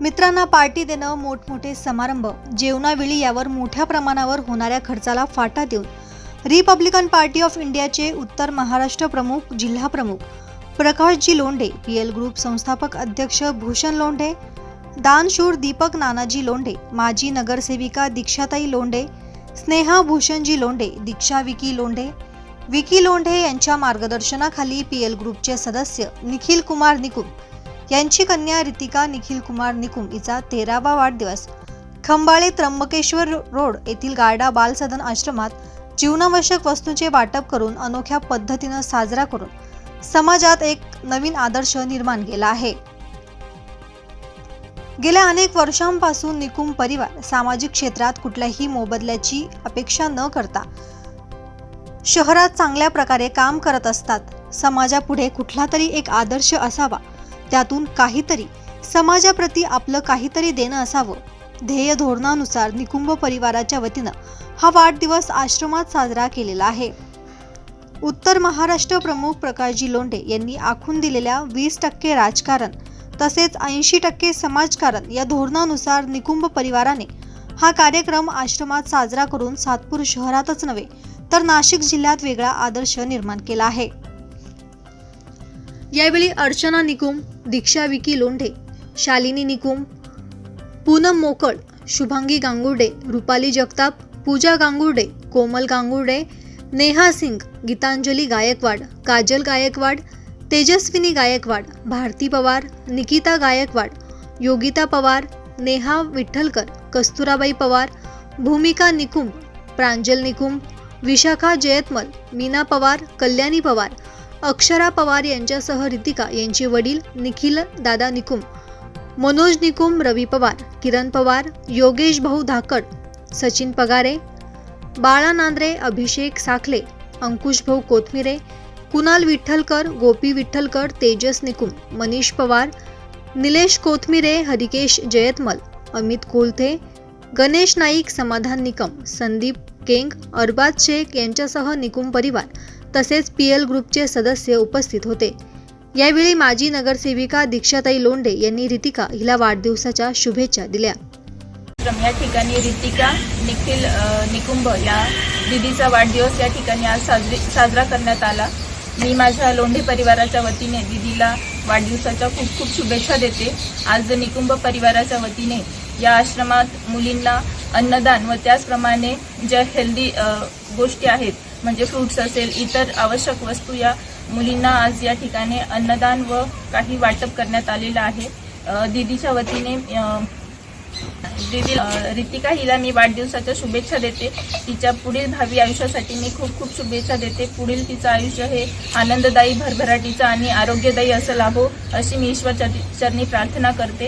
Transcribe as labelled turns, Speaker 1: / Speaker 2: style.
Speaker 1: मित्रांना पार्टी देणं मोठमोठे समारंभ जेवणावेळी यावर मोठ्या प्रमाणावर होणाऱ्या खर्चाला फाटा देऊन रिपब्लिकन पार्टी ऑफ इंडियाचे उत्तर महाराष्ट्र प्रमुख जिल्हा प्रमुख प्रकाशजी लोंढे पी एल ग्रुप संस्थापक अध्यक्ष भूषण लोंढे दानशूर दीपक नानाजी लोंढे माजी नगरसेविका दीक्षाताई लोंढे स्नेहा भूषणजी लोंढे दीक्षा विकी लोंढे विकी लोंढे यांच्या मार्गदर्शनाखाली पी एल ग्रुपचे सदस्य निखिल कुमार निकुम यांची कन्या रितिका निखिल कुमार निकुम हिचा तेरावा वाढदिवस. खंबाळे त्र्यंबकेश्वर रोड येथील गार्डा बालसदन आश्रमात जीवनावश्यक वस्तूंचे वाटप करून अनोख्या पद्धतीनं साजरा करून समाजात एक नवीन आदर्श निर्माण केला आहे. गेल्या अनेक वर्षांपासून निकुम परिवार सामाजिक क्षेत्रात कुठल्याही मोबदल्याची अपेक्षा न करता शहरात चांगल्या प्रकारे काम करत असतात. समाजापुढे कुठला तरी एक आदर्श असावा त्यातून काहीतरी समाजाप्रती आपलं काहीतरी देणं असावं. ध्येय धोरणानुसार निकुंभ परिवाराच्या वतीनं हा वाढदिवस आश्रमात साजरा केलेला आहे. उत्तर महाराष्ट्र प्रमुख प्रकाशजी लोंढे यांनी आखून दिलेल्या वीस टक्के राजकारण तसेच ऐंशी टक्के समाजकारण या धोरणानुसार निकुंभ परिवाराने हा कार्यक्रम आश्रमात साजरा करून सातपूर शहरातच नव्हे तर नाशिक जिल्ह्यात वेगळा आदर्श निर्माण केला आहे. यावेळी अर्चना निकुम दीक्षा विकी लोंढे शालिनी निकुम पूनम मोकळ शुभांगी गांगुर्डे रुपाली जगताप पूजा गांगुर्डे कोमल गांगुर्डे नेहा सिंग गीतांजली गायकवाड काजल गायकवाड तेजस्विनी गायकवाड भारती पवार निकिता गायकवाड योगिता पवार नेहा विठ्ठलकर कस्तुराबाई पवार भूमिका निकुम प्रांजल निकुम विशाखा जयतमल मीना पवार कल्याणी पवार अक्षरा पवार यांच्यासह रितिका यांचे वडील निखिल दादा निकुम मनोज निकुम रवी पवार किरण पवार योगेश भाऊ धाकड सचिन पगारे बाळा नांद्रे अभिषेक साखले अंकुश भाऊ कोथमिरे कुणाल विठ्ठलकर गोपी विठ्ठलकर तेजस निकुम मनीष पवार निलेश कोथमिरे हरिकेश जयतमल अमित कोलथे गणेश नाईक समाधान निकम संदीप केंग अरबाज शेख यांच्यासह निकुम परिवार तसेच पी एल ग्रुपचे सदस्य उपस्थित होते. यावेळी माजी नगरसेविका दीक्षाताई लोंढे यांनी रितिका हिला वाढदिवसाच्या शुभेच्छा दिल्या.
Speaker 2: या ठिकाणी रितिका निखिल निकुंभ या दिदीचा वाढदिवस या ठिकाणी आज साजरी साजरा करण्यात आला. मी माझ्या लोंढे परिवाराच्या वतीने दिदीला वाढदिवसाच्या खूप खूप शुभेच्छा देते. आज निकुंभ परिवाराच्या वतीने या आश्रमात मुलींना अन्नदान व त्याचप्रमाणे ज्या हेल्दी गोष्टी आहेत म्हणजे फ्रूट्स असेल इतर आवश्यक वस्तू या मुलींना आज या ठिकाणी अन्नदान व काही वाटप करण्यात आलेलं आहे. दीदीच्या वतीने दीदी रितिका हिला मी वाढदिवसाच्या शुभेच्छा देते. तिच्या पुढील भावी आयुष्यासाठी मी खूप खूप शुभेच्छा देते. पुढील तिचं आयुष्य हे आनंददायी भरभराटीचं आणि आरोग्यदायी असं लाभो अशी मी ईश्वर चरणी प्रार्थना करते.